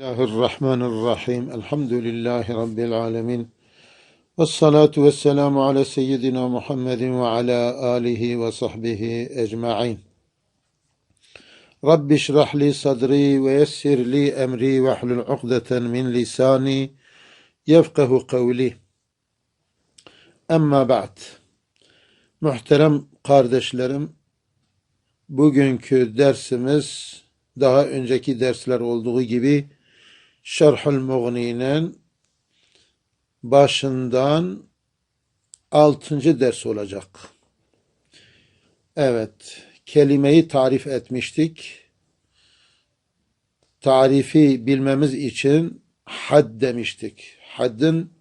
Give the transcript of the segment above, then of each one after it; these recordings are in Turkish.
Bismillahirrahmanirrahim. Elhamdülillahi Rabbil alemin. Ve salatu ve selamu ala seyyidina Muhammedin ve ala alihi ve sahbihi ecma'in. Rabbi şrah li sadri ve yessir li emri ve hlul ukdeten min lisani yefkahu kavli. Emma ba'd. Muhterem kardeşlerim, bugünkü dersimiz daha önceki dersler olduğu gibi Şerhül Mughni'nin başından altıncı ders olacak. Evet, kelimeyi tarif etmiştik. Tarifi bilmemiz için had demiştik. Haddin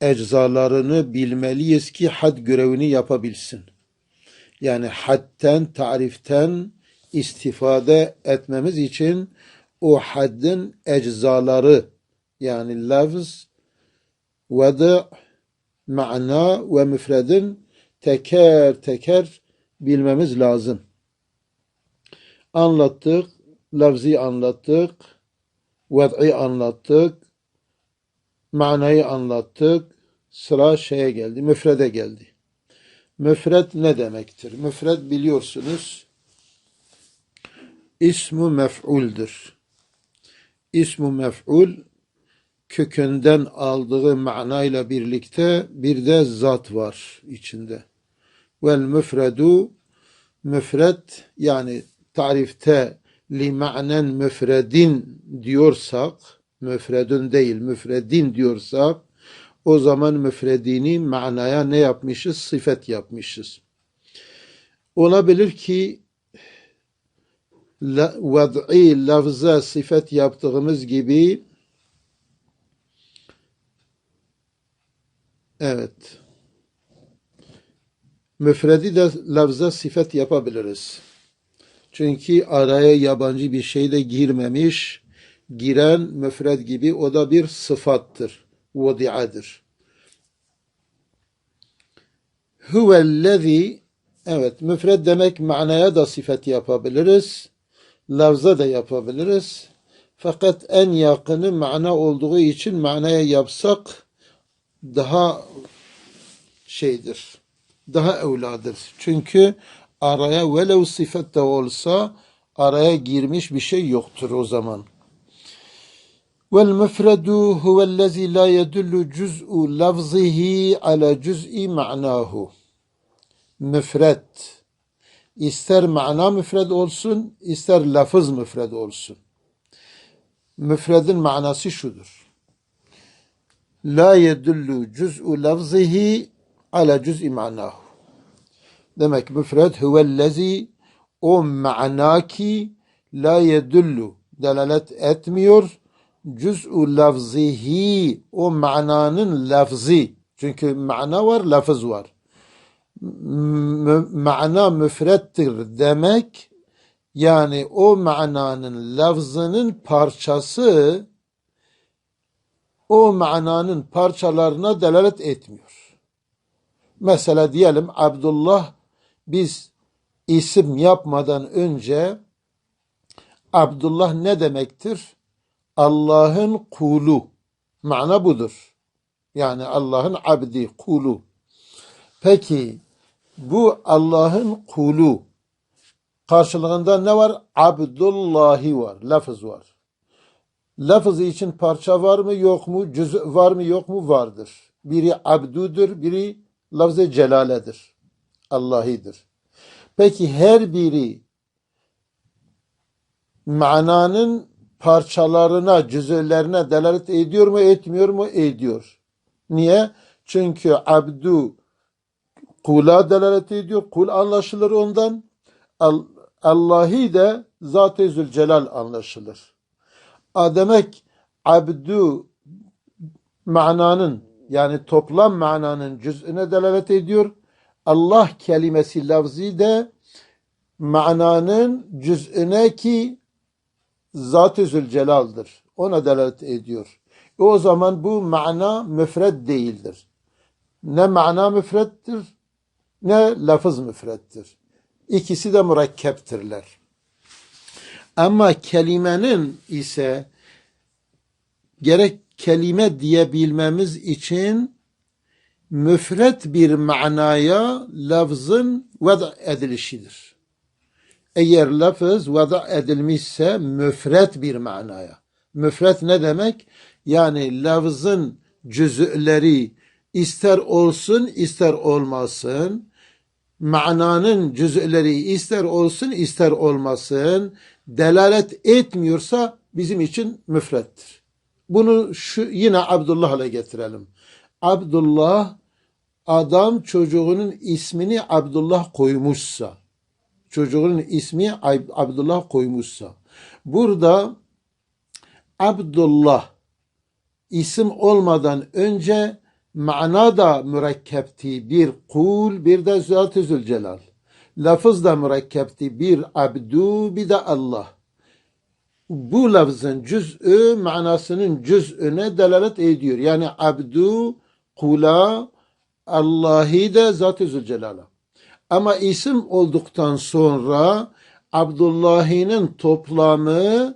eczalarını bilmeliyiz ki had görevini yapabilsin. Yani hadten, tariften istifade etmemiz için o haddin eczaları yani lafz, vada, ma'na ve müfredin teker teker bilmemiz lazım. Anlattık, lafzi anlattık, ved'i anlattık, manayı anlattık, sıra şeye geldi, müfrede geldi. Müfred ne demektir? Müfred biliyorsunuz ismu mef'uldür. İsmu mef'ul kökünden aldığı manayla birlikte bir de zat var içinde. Vel müfredu müfred yani tarifte li ma'nen müfredin diyorsak müfredun değil müfredin diyorsak o zaman müfredini manaya ne yapmışız? Sıfet yapmışız. Olabilir ki vad'i lafza sıfet yaptığımız gibi evet müfredi de lafza sıfet yapabiliriz. Çünkü araya yabancı bir şey de girmemiş. Giren müfred gibi o da bir sıfattır. Vadi'adır. Huvellezî Evet, müfred demek manaya da sıfat yapabiliriz lafza da yapabiliriz. Fakat en yakını mana olduğu için manaya yapsak daha şeydir. Daha evladır. Çünkü araya velev sıfat da olsa araya girmiş bir şey yoktur o zaman. Vel mefredu huvellezî la yedullu cüz'u lafzihi ala cüz'i ma'nahu. Mefret İster mana müfred olsun, ister lafız müfred olsun. Müfredin manası şudur. La yedullu cüz'u lafzihi ala cüz'i manahu. Demek müfred huvellezi o mana ki la yedullu delalet etmiyor. Cüz'u lafzihi o mananın lafzi. Çünkü mana var, lafız var mana müfrettir demek yani o mananın lafzının parçası o mananın parçalarına delalet etmiyor. Mesela diyelim Abdullah biz isim yapmadan önce Abdullah ne demektir? Allah'ın kulu. Mana budur. Yani Allah'ın abdi, kulu. Peki bu Allah'ın kulu. Karşılığında ne var? Abdullahi var. Lafız var. Lafız için parça var mı yok mu? Cüz var mı yok mu? Vardır. Biri abdudur, biri lafz-ı celaledir. Allahidir. Peki her biri mananın parçalarına, cüzlerine delalet ediyor mu, etmiyor mu? Ediyor. Niye? Çünkü abdu Kula delalet ediyor. Kul anlaşılır ondan. Allahi de Zat-ı Zülcelal anlaşılır. A demek abdu mananın yani toplam mananın cüz'üne delalet ediyor. Allah kelimesi lafzi de mananın cüz'üne ki Zat-ı Zülcelal'dır. Ona delalet ediyor. E o zaman bu mana müfred değildir. Ne mana müfrettir ne lafız müfrettir. İkisi de mürekkeptirler. Ama kelimenin ise gerek kelime diyebilmemiz için müfret bir manaya lafzın veda edilişidir. Eğer lafız veda edilmişse müfret bir manaya. Müfret ne demek? Yani lafzın cüz'leri ister olsun ister olmasın, mananın cüz'leri ister olsun ister olmasın, delalet etmiyorsa bizim için müfrettir. Bunu şu yine Abdullah'la getirelim. Abdullah adam çocuğunun ismini Abdullah koymuşsa, çocuğunun ismi Ab- Abdullah koymuşsa, burada Abdullah isim olmadan önce mana da mürekkepti. Bir kul bir de Zat-ı Zülcelal. Lafız da mürekkepti. Bir abdu bir de Allah. Bu lafzın cüz'ü manasının cüz'üne delalet ediyor. Yani abdu, kula, Allah'ı da Zat-ı Zülcelal'a. Ama isim olduktan sonra Abdullah'ın toplamı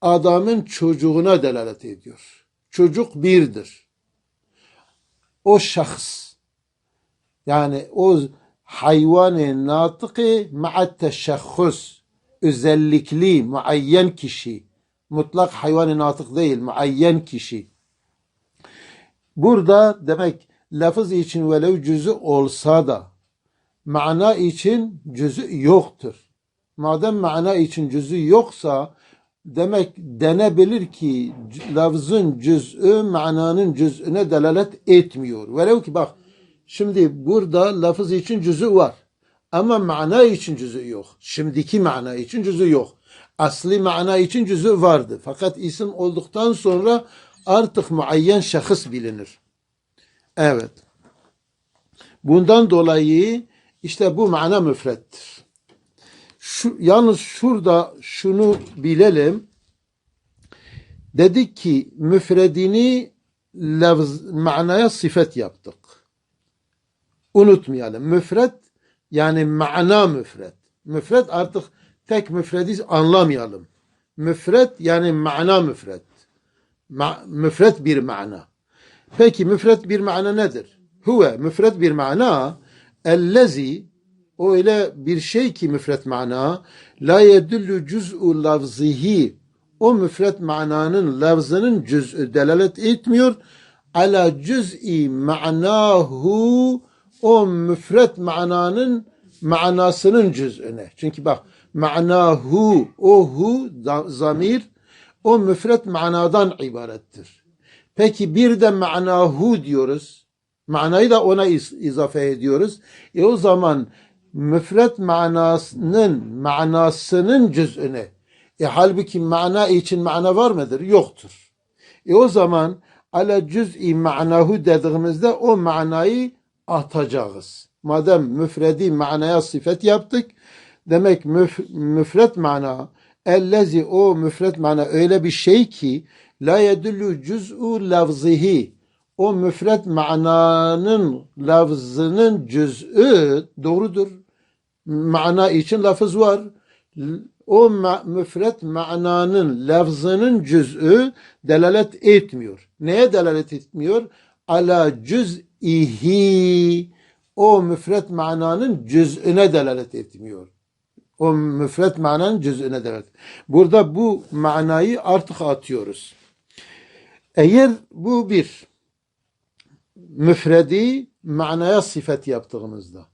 adamın çocuğuna delalet ediyor. Çocuk birdir. O şahs yani o hayvanı natıkı ma'at teşahhus özellikli muayyen kişi. Mutlak hayvanı natık değil muayyen kişi. Burada demek lafız için velev cüzü olsa da mana için cüzü yoktur. Madem mana için cüzü yoksa demek denebilir ki lafzın cüz'ü mananın cüz'üne delalet etmiyor. Velev ki bak şimdi burada lafız için cüz'ü var. Ama mana için cüz'ü yok. Şimdiki mana için cüz'ü yok. Asli mana için cüz'ü vardı. Fakat isim olduktan sonra artık muayyen şahıs bilinir. Evet. Bundan dolayı işte bu mana müfrettir. Şu, yalnız şurada şunu bilelim. Dedik ki müfredini lafz, manaya sıfat yaptık. Unutmayalım. Müfred yani mana müfred. Müfred artık tek müfredi anlamayalım. Müfred yani mana müfred. Ma, müfred bir mana. Peki müfred bir mana nedir? Huve müfred bir mana ellezi o öyle bir şey ki müfret mana la yedullu cüz'u lafzihi o müfret mananın lafzının cüz'ü delalet etmiyor ala cüz'i ma'nahu o müfret mananın manasının cüz'üne. Çünkü bak ma'nahu o hu zamir o müfret manadan ibarettir. Peki bir de ma'nahu diyoruz. Manayı da ona iz- izafe ediyoruz. E o zaman müfret manasının manasının cüz'üne. E halbuki mana için mana var mıdır? Yoktur. E o zaman ala cüz'i ma'nahu dediğimizde o manayı atacağız. Madem müfredi manaya sıfat yaptık, demek müf, müfret mana ellezi o müfret mana öyle bir şey ki la yedullu cüz'u lafzihi o müfret mananın lafzının cüz'ü doğrudur. Mana için lafız var. O müfret mananın lafzının cüz'ü delalet etmiyor. Neye delalet etmiyor? Ala cüz'ihi o müfret mananın cüz'üne delalet etmiyor. O müfret mananın cüz'üne delalet. Burada bu manayı artık atıyoruz. Eğer bu bir müfredi manaya sıfat yaptığımızda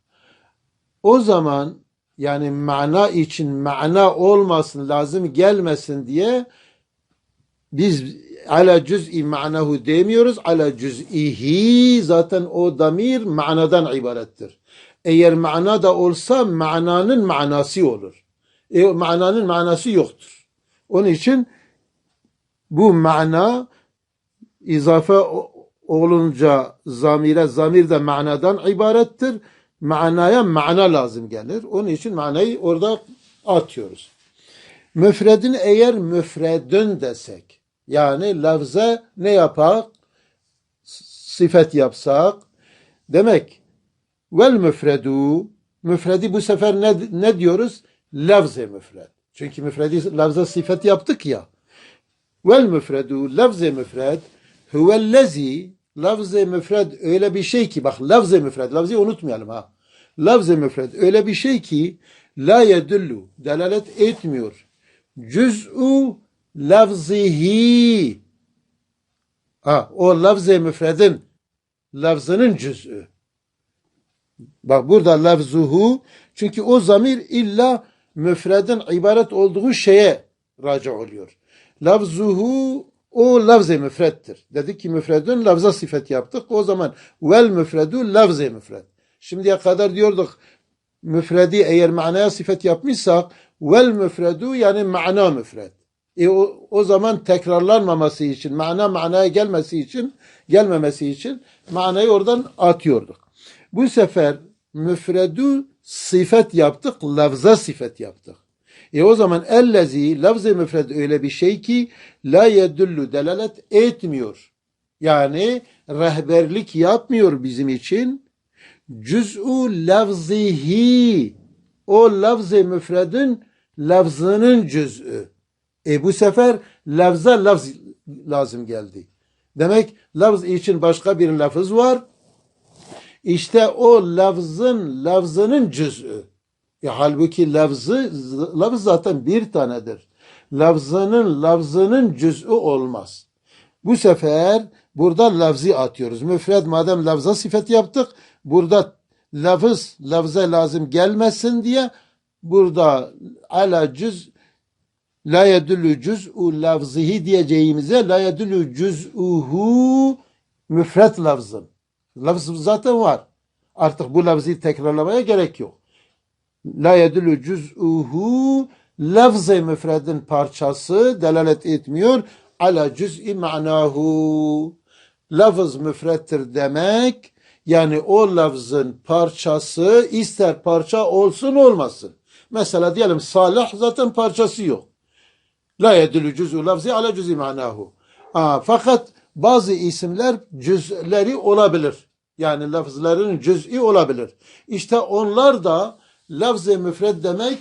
o zaman yani mana için mana olmasın lazım gelmesin diye biz ala cüz'i ma'nahu demiyoruz ala cüz'ihi zaten o damir manadan ibarettir. Eğer mana da olsa mananın manası olur. E, mananın manası yoktur. Onun için bu mana izafe olunca zamire, zamir de manadan ibarettir. Manaya mana lazım gelir. Onun için manayı orada atıyoruz. Müfredin eğer müfredün desek, yani lafza ne yapak? Sıfat yapsak, demek vel müfredu, müfredi bu sefer ne, ne diyoruz? Lafz-ı müfred. Çünkü müfredi lafza sıfat yaptık ya. Vel müfredu lafz-ı müfred huvellezi lafz-ı müfred öyle bir şey ki bak lafz-ı müfred lafzı unutmayalım ha. Lafz-ı müfred öyle bir şey ki la yedullu delalet etmiyor. Cüz'u lafzihi ha, o lafz-ı müfredin lafzının cüz'ü. Bak burada lafzuhu çünkü o zamir illa müfredin ibaret olduğu şeye raci oluyor. Lafzuhu o lafz-ı müfrettir. Dedik ki müfredün lafza sifet yaptık. O zaman vel müfredu lafz-ı müfred. Şimdiye kadar diyorduk müfredi eğer manaya sifet yapmışsak vel müfredu yani mana müfred. E o, o zaman tekrarlanmaması için, mana manaya gelmesi için, gelmemesi için manayı oradan atıyorduk. Bu sefer müfredu sifet yaptık, lafza sifet yaptık. E o zaman ellezi lafz-ı müfred öyle bir şey ki la yedullu delalet etmiyor. Yani rehberlik yapmıyor bizim için. Cüz'u lafzihi o lafz-ı müfredin lafzının cüz'ü. E bu sefer lafza lafz lazım geldi. Demek lafz için başka bir lafız var. İşte o lafzın lafzının cüz'ü. E, halbuki lafzı, lafz zaten bir tanedir. Lafzının lafzının cüz'ü olmaz. Bu sefer burada lafzi atıyoruz. Müfred madem lafza sifet yaptık, burada lafız lafza lazım gelmesin diye burada ala cüz la yedullu cüz'u lafzihi diyeceğimize la yedullu cüz'uhu müfret lafzın. Lafz zaten var. Artık bu lafzı tekrarlamaya gerek yok. La yedullu cüz'uhu lafz-ı müfredin parçası delalet etmiyor. Ala cüz'i ma'nahu. Lafız müfrettir demek yani o lafzın parçası ister parça olsun olmasın. Mesela diyelim salih zaten parçası yok. La yedullu cüz'u lafzi ala cüz'i ma'nahu. Aa, fakat bazı isimler cüz'leri olabilir. Yani lafızların cüz'i olabilir. İşte onlar da lafz-ı müfred demek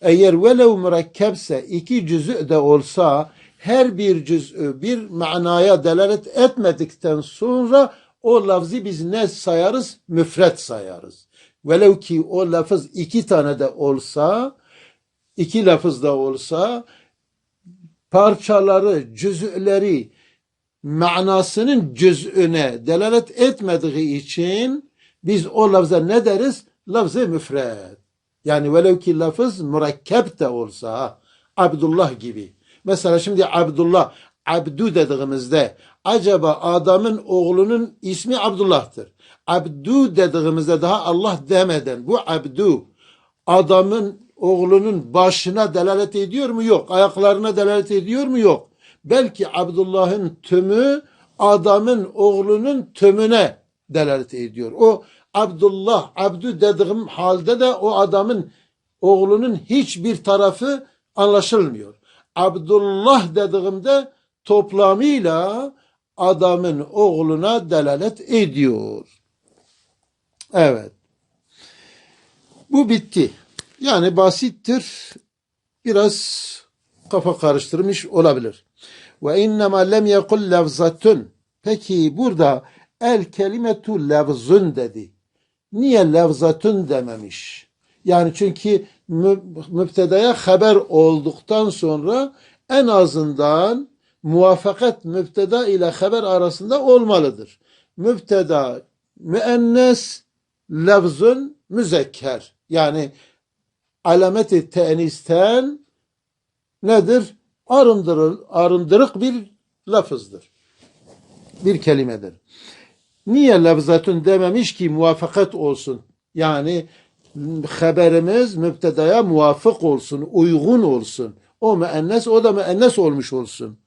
eğer velev mürekkepse iki cüz'ü de olsa her bir cüz'ü bir manaya delalet etmedikten sonra o lafzı biz ne sayarız? Müfret sayarız. Velev ki o lafız iki tane de olsa, iki lafız da olsa, parçaları, cüz'leri manasının cüz'üne delalet etmediği için biz o lafza ne deriz? Lafz-ı müfred. Yani velev ki lafız mürekkep de olsa, Abdullah gibi. Mesela şimdi Abdullah, Abdu dediğimizde acaba adamın oğlunun ismi Abdullah'tır. Abdu dediğimizde daha Allah demeden bu Abdu adamın oğlunun başına delalet ediyor mu? Yok. Ayaklarına delalet ediyor mu? Yok. Belki Abdullah'ın tümü adamın oğlunun tümüne delalet ediyor. O Abdullah, Abdü dediğim halde de o adamın oğlunun hiçbir tarafı anlaşılmıyor. Abdullah dediğimde toplamıyla adamın oğluna delalet ediyor. Evet. Bu bitti. Yani basittir. Biraz kafa karıştırmış olabilir. Ve innema lem yekul levzatun. Peki burada el kelimetu levzun dedi. Niye levzatun dememiş? Yani çünkü mübtedaya haber olduktan sonra en azından muvaffakat mübteda ile haber arasında olmalıdır. Mübteda müennes levzun müzekker. Yani alameti tenisten nedir? Arındırır, arındırık bir lafızdır. Bir kelimedir. Niye lafzatun dememiş ki muvafakat olsun? Yani haberimiz müptedaya muvafık olsun, uygun olsun. O müennes, o da müennes olmuş olsun.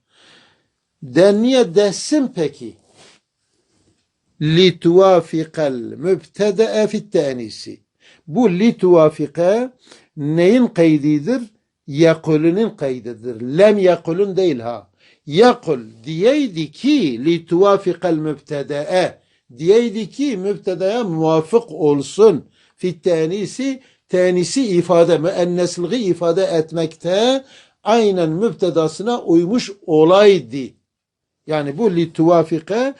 De niye desin peki? Lituvafikal mübtede'e fittenisi. Bu lituvafike neyin kaydidir? Yakulünün kaydıdır. Lem yakulun değil ha. Yakul diyeydi ki lituvafikal mübtede'e diyeydi ki mübtedaya muvafık olsun. Fit tenisi ifade, müennesliği ifade etmekte aynen müptedasına uymuş olaydı. Yani bu lituvafike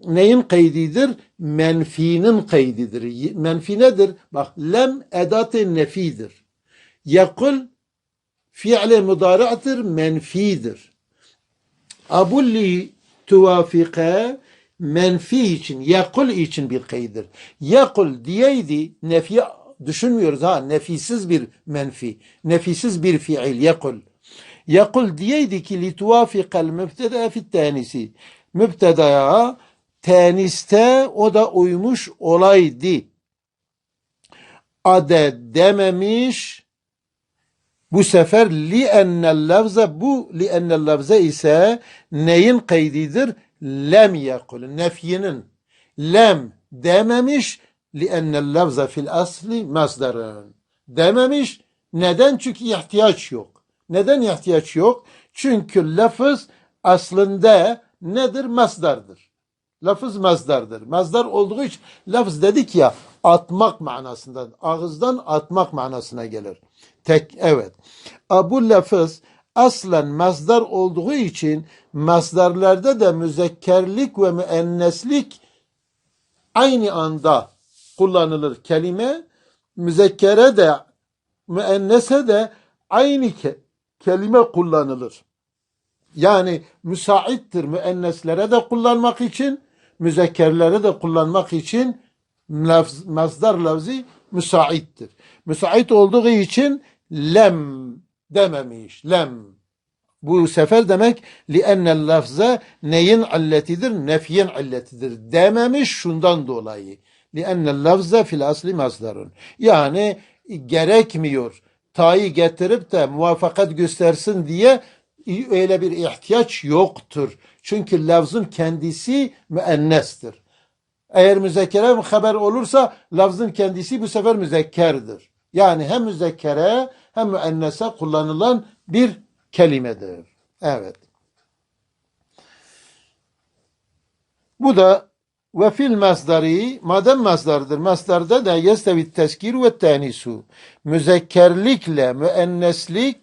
neyin kaydidir? Menfinin kaydidir. Menfi nedir? Bak lem edatı nefidir. Yakul fi'le mudari'tir menfidir. Abulli tuvafike menfi için, yakul için bir kaydır. Yakul diyeydi nefi düşünmüyoruz ha nefisiz bir menfi, nefisiz bir fiil yakul. Yakul diyeydi ki lituvafikal mübteda fit tanisi. Mübtedaya teniste o da uymuş olaydı. Ade dememiş bu sefer li ennel lafza bu li ennel lafza ise neyin kaydidir? Lem yakul. Nefyinin. Lem dememiş li ennel lafza fil asli masdarın. Dememiş. Neden? Çünkü ihtiyaç yok. Neden ihtiyaç yok? Çünkü lafız aslında nedir? Masdardır. Lafız mazdardır. Mazdar olduğu için lafız dedik ya atmak manasından, ağızdan atmak manasına gelir. Tek evet. Bu lafız aslen mazdar olduğu için mazdarlarda da müzekkerlik ve müenneslik aynı anda kullanılır kelime. Müzekkere de müennese de aynı ke kelime kullanılır. Yani müsaittir müenneslere de kullanmak için, müzekkerlere de kullanmak için lafz, mazdar lafzi müsaittir. Müsait olduğu için lem dememiş. Lem. Bu sefer demek li'ennel lafza neyin illetidir? Nefyin illetidir. Dememiş şundan dolayı. Li'ennel lafza fil asli mazdarun. Yani gerekmiyor. Ta'yı getirip de muvaffakat göstersin diye öyle bir ihtiyaç yoktur. Çünkü lafzın kendisi müennestir. Eğer müzekkere haber olursa lafzın kendisi bu sefer müzekkerdir. Yani hem müzekkere hem müennese kullanılan bir kelimedir. Evet. Bu da ve fil masdari madem masdardır. Masdarda da yestevi teskir ve tenisu. Müzekkerlikle müenneslik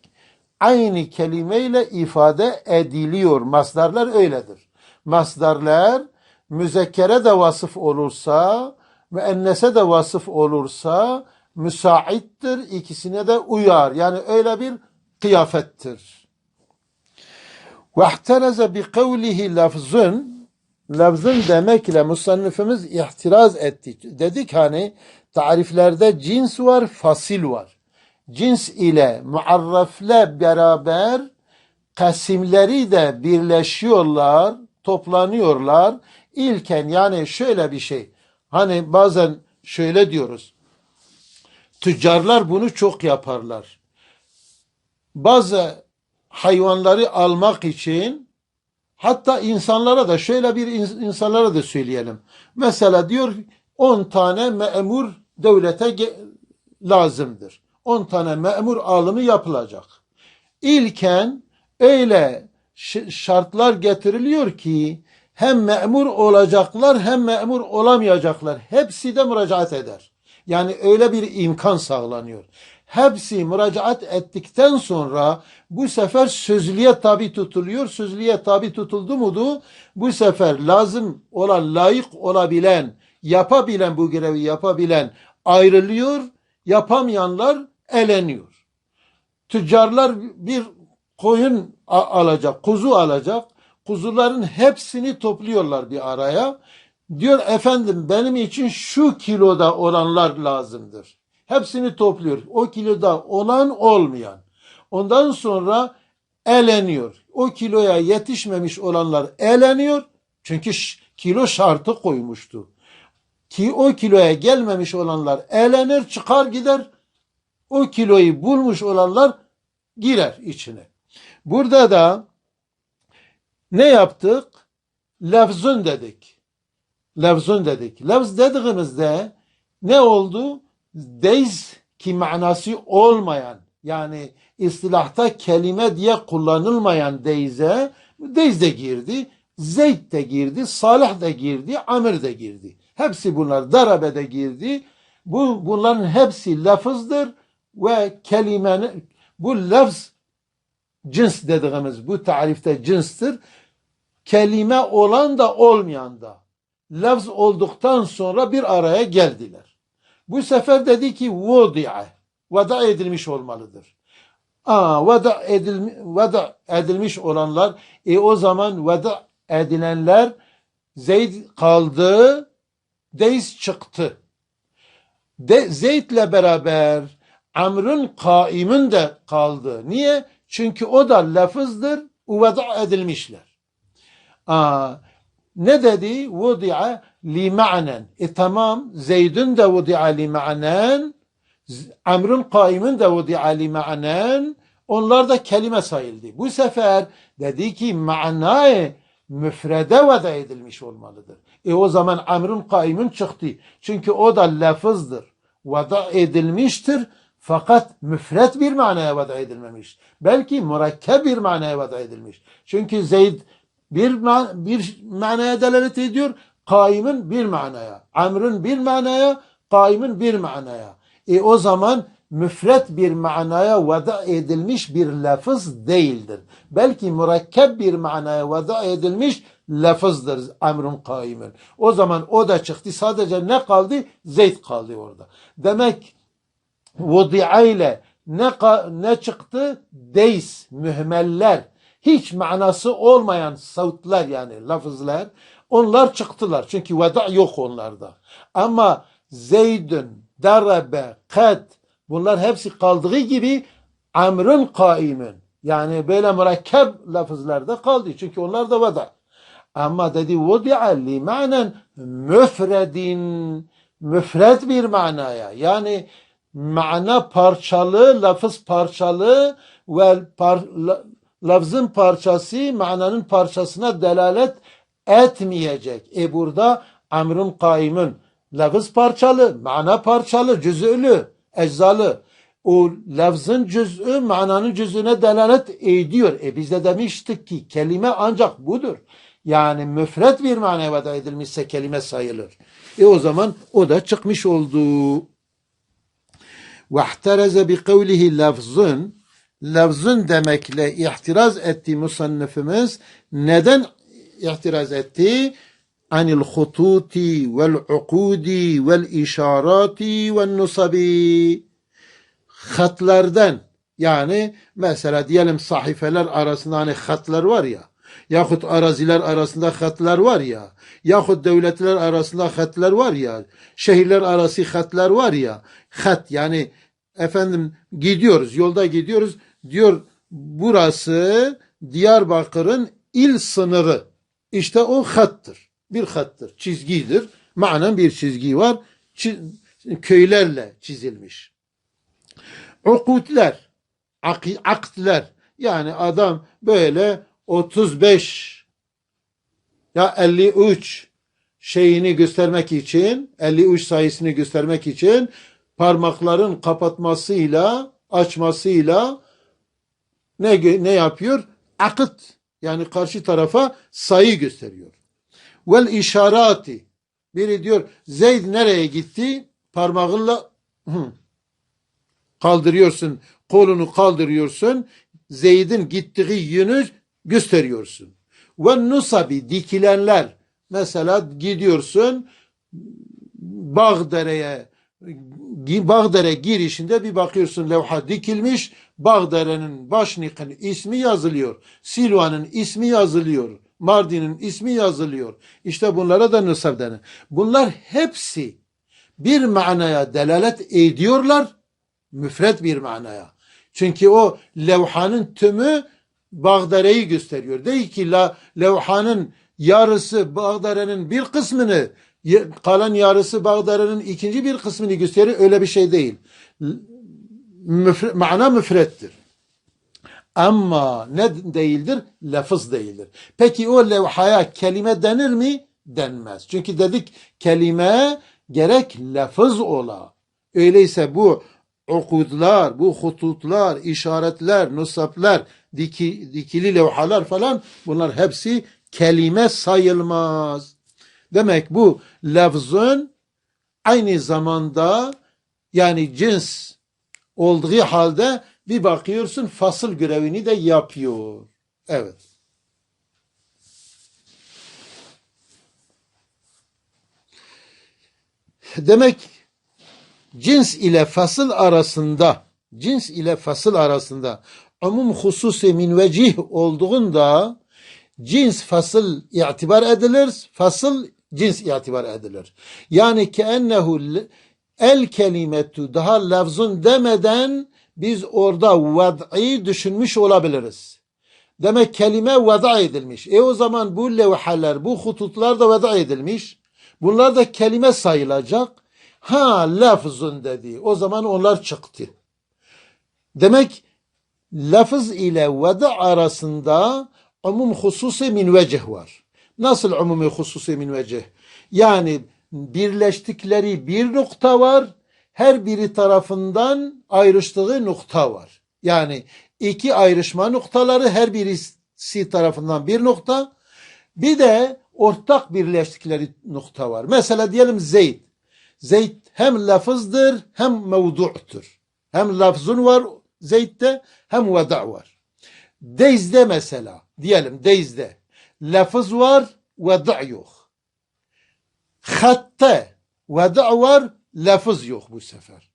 aynı kelimeyle ifade ediliyor. Masdarlar öyledir. Masdarlar müzekkere de vasıf olursa, müennese de vasıf olursa müsaittir, ikisine de uyar. Yani öyle bir kıyafettir. وَاحْتَرَزَ بِقَوْلِهِ lafzın lafzın demekle musannifimiz ihtiraz etti. Dedik hani tariflerde cins var, fasil var. Cins ile muarrafle beraber kasimleri de birleşiyorlar, toplanıyorlar. İlken yani şöyle bir şey. Hani bazen şöyle diyoruz. Tüccarlar bunu çok yaparlar. Bazı hayvanları almak için hatta insanlara da şöyle bir insanlara da söyleyelim. Mesela diyor 10 tane memur devlete lazımdır. 10 tane memur alımı yapılacak. İlken öyle şartlar getiriliyor ki hem memur olacaklar hem memur olamayacaklar. Hepsi de müracaat eder. Yani öyle bir imkan sağlanıyor. Hepsi müracaat ettikten sonra bu sefer sözlüğe tabi tutuluyor. Sözlüğe tabi tutuldu mudu bu sefer lazım olan, layık olabilen, yapabilen bu görevi yapabilen ayrılıyor. Yapamayanlar eleniyor. Tüccarlar bir koyun alacak, kuzu alacak. Kuzuların hepsini topluyorlar bir araya. Diyor efendim benim için şu kiloda olanlar lazımdır. Hepsini topluyor. O kiloda olan olmayan. Ondan sonra eleniyor. O kiloya yetişmemiş olanlar eleniyor. Çünkü kilo şartı koymuştu. Ki o kiloya gelmemiş olanlar elenir çıkar gider. O kiloyu bulmuş olanlar girer içine. Burada da ne yaptık? Lafzun dedik. Lafzun dedik. Lafz dediğimizde ne oldu? Deyz ki manası olmayan yani istilahta kelime diye kullanılmayan deyze deyz de girdi. Zeyd de girdi, Salih de girdi, Amir de girdi. Hepsi bunlar darabe de girdi. Bu bunların hepsi lafızdır ve kelimenin bu lafz cins dediğimiz bu tarifte cinstir. Kelime olan da olmayan da lafz olduktan sonra bir araya geldiler. Bu sefer dedi ki vudi'a vada edilmiş olmalıdır. Aa, vada, edilmi, vada edilmiş olanlar e o zaman vada edilenler Zeyd kaldı, Deys çıktı. De, Zeyd'le beraber Amr'ın kaimin de kaldı. Niye? Çünkü o da lafızdır, vada edilmişler. Aa, ne dedi? Vudi'a li ma'nen. E tamam, Zeyd'in de vudi'a li ma'nen, Amr'ın kaimin de vudi'a li ma'nen, onlar da kelime sayıldı. Bu sefer dedi ki manayı müfrede veda edilmiş olmalıdır. E o zaman Amr'ın kaimin çıktı. Çünkü o da lafızdır. Veda edilmiştir. Fakat müfret bir manaya veda edilmemiş. Belki murakkep bir manaya veda edilmiş. Çünkü Zeyd bir, ma bir manaya delalet ediyor. Kaimin bir manaya. Amr'ın bir manaya. Kaimin bir manaya. E o zaman müfret bir manaya veda edilmiş bir lafız değildir. Belki mürekkep bir manaya veda edilmiş lafızdır emrun kaimin. O zaman o da çıktı. Sadece ne kaldı? Zeyd kaldı orada. Demek vudi'a ile ne, ne çıktı? Deys, mühmeller. Hiç manası olmayan savutlar yani lafızlar. Onlar çıktılar. Çünkü veda yok onlarda. Ama Zeydün, darabe, kad, Bunlar hepsi kaldığı gibi amrın kaimin. Yani böyle mürekkep lafızlarda kaldı. Çünkü onlar da vada. Ama dedi vudi'a li manen müfredin müfred bir manaya. Yani mana parçalı, lafız parçalı ve par, lafzın parçası mananın parçasına delalet etmeyecek. E burada amrın kaimin lafız parçalı, mana parçalı, cüz'lü eczalı. O lafzın cüz'ü mananın cüz'üne delalet ediyor. E biz de demiştik ki kelime ancak budur. Yani müfret bir manaya veda edilmişse kelime sayılır. E o zaman o da çıkmış oldu. وَاحْتَرَزَ بِقَوْلِهِ lafzın lafzın demekle ihtiraz etti musannıfımız. Neden ihtiraz etti? Anil hututi vel ukudi vel işarati vel nusabi. Hatlardan yani mesela diyelim sahifeler arasında hani hatlar var ya yahut araziler arasında hatlar var ya, yahut devletler arasında hatlar var ya, şehirler arası hatlar var ya, hat yani efendim gidiyoruz, yolda gidiyoruz, diyor burası Diyarbakır'ın il sınırı işte o hattır bir hattır, çizgidir. Manen bir çizgi var. Köylerle çizilmiş. Ukutler, ak, aktler. Yani adam böyle 35 ya 53 şeyini göstermek için, 53 sayısını göstermek için parmakların kapatmasıyla, açmasıyla ne ne yapıyor? Akıt yani karşı tarafa sayı gösteriyor vel işarati. Biri diyor Zeyd nereye gitti? Parmağınla kaldırıyorsun. Kolunu kaldırıyorsun. Zeyd'in gittiği yönü gösteriyorsun. Ve nusabi dikilenler. Mesela gidiyorsun Bağdere'ye Bağdere girişinde bir bakıyorsun levha dikilmiş. Bağdere'nin başnikın ismi yazılıyor. Silvan'ın ismi yazılıyor. Mardin'in ismi yazılıyor. İşte bunlara da nısab denir. Bunlar hepsi bir manaya delalet ediyorlar. Müfret bir manaya. Çünkü o levhanın tümü Bağdare'yi gösteriyor. Değil ki la, levhanın yarısı Bağdare'nin bir kısmını kalan yarısı Bağdare'nin ikinci bir kısmını gösteriyor. Öyle bir şey değil. Müfre, mana müfrettir. Ama ne değildir? Lafız değildir. Peki o levhaya kelime denir mi? Denmez. Çünkü dedik kelime gerek lafız ola. Öyleyse bu okudlar, bu hututlar, işaretler, nusaplar, diki, dikili levhalar falan bunlar hepsi kelime sayılmaz. Demek bu lafzın aynı zamanda yani cins olduğu halde Bir bakıyorsun fasıl görevini de yapıyor. Evet. Demek cins ile fasıl arasında cins ile fasıl arasında umum hususi min vecih olduğunda cins fasıl itibar edilir, fasıl cins itibar edilir. Yani keennehu el kelimetu daha lafzın demeden biz orada vad'i düşünmüş olabiliriz. Demek kelime vada edilmiş. E o zaman bu levhalar, bu hututlar da vada edilmiş. Bunlar da kelime sayılacak. Ha lafzın dedi. O zaman onlar çıktı. Demek lafız ile vada arasında umum hususi min vecih var. Nasıl umumi hususi min? Yani birleştikleri bir nokta var. Her biri tarafından ayrıştığı nokta var. Yani iki ayrışma noktaları her birisi tarafından bir nokta. Bir de ortak birleştikleri nokta var. Mesela diyelim Zeyd. Zeyd hem lafızdır hem mevdu'tur. Hem lafzun var Zeyd'de hem veda var. Deyz'de mesela diyelim Deyz'de lafız var veda yok. Hatta veda var lafız yok bu sefer.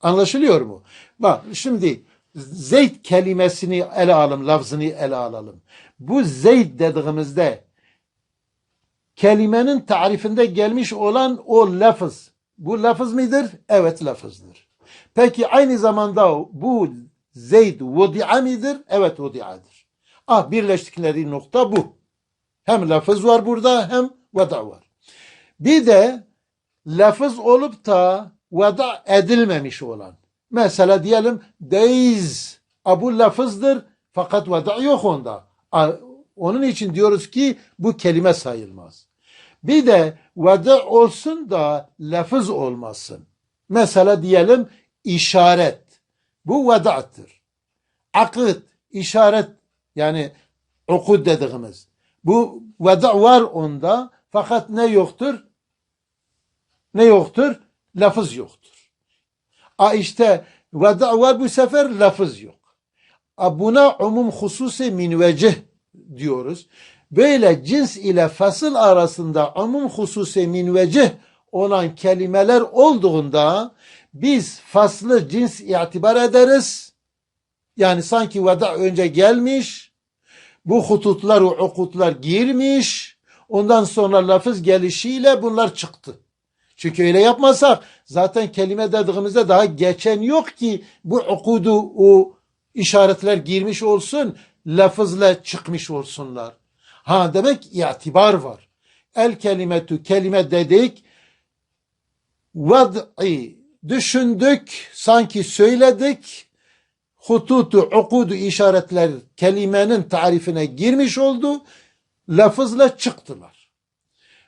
Anlaşılıyor mu? Bak şimdi Zeyd kelimesini ele alalım, lafzını ele alalım. Bu Zeyd dediğimizde kelimenin tarifinde gelmiş olan o lafız. Bu lafız mıdır? Evet lafızdır. Peki aynı zamanda bu Zeyd vudi'a midir? Evet vudi'adır. Ah birleştikleri nokta bu. Hem lafız var burada hem veda var. Bir de lafız olup da veda edilmemiş olan. Mesela diyelim deiz. Bu lafızdır fakat veda yok onda. Onun için diyoruz ki bu kelime sayılmaz. Bir de veda olsun da lafız olmasın. Mesela diyelim işaret. Bu vedattır. Akıt, işaret yani okud dediğimiz. Bu veda var onda fakat ne yoktur? Ne yoktur? Lafız yoktur. A işte veda var bu sefer lafız yok. A buna umum hususi min vecih diyoruz. Böyle cins ile fasıl arasında umum hususi min vecih olan kelimeler olduğunda biz faslı cins itibar ederiz. Yani sanki veda önce gelmiş, bu hututlar, ukutlar girmiş, ondan sonra lafız gelişiyle bunlar çıktı. Çünkü öyle yapmasak zaten kelime dediğimizde daha geçen yok ki bu ukudu o işaretler girmiş olsun, lafızla çıkmış olsunlar. Ha demek itibar var. El kelimetu kelime dedik, vad'i düşündük, sanki söyledik, hututu, ukudu işaretler kelimenin tarifine girmiş oldu, lafızla çıktılar.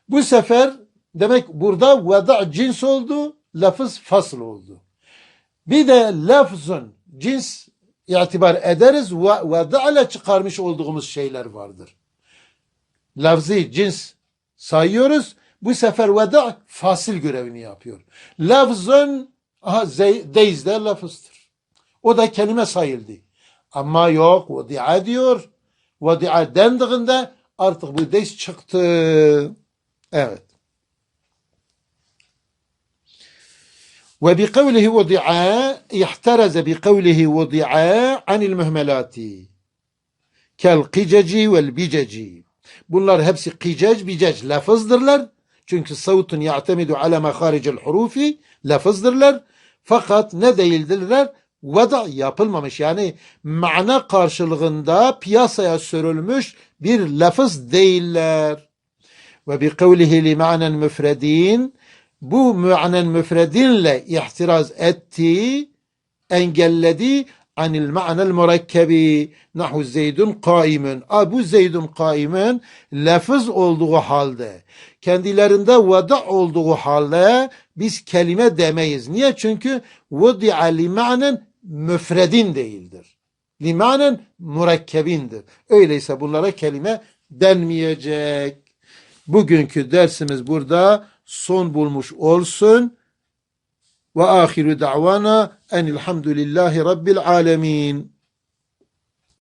Bu sefer demek burada veda cins oldu, lafız fasıl oldu. Bir de lafzın cins itibar ederiz ve veda ile çıkarmış olduğumuz şeyler vardır. Lafzı cins sayıyoruz, bu sefer veda fasil görevini yapıyor. Lafzın aha, deizde lafızdır. O da kelime sayıldı. Ama yok vadi'a diyor. Vadi'a dendiğinde artık bu deş çıktı. Evet. Ve bi kavlihi vadi'a ihtereze bi kavlihi vadi'a anil mühmelati kel kiceci vel biceci. Bunlar hepsi kicec, bicec lafızdırlar. Çünkü savutun ya'temidu ala maharicil hurufi lafızdırlar. Fakat ne değildirler? Vada yapılmamış. Yani mana karşılığında piyasaya sürülmüş bir lafız değiller. Ve bi kavlihi li ma'nen müfredin bu ma'nen müfredinle ihtiraz etti, engelledi anil ma'nel murekkebi nahu zeydun kaimun. Bu zeydun kaimun lafız olduğu halde kendilerinde vada olduğu halde biz kelime demeyiz. Niye? Çünkü vudi'a limanen müfredin değildir. Limanen mürekkebindir. Öyleyse bunlara kelime denmeyecek. Bugünkü dersimiz burada son bulmuş olsun. Ve ahiru da'vana enilhamdülillahi rabbil alemin.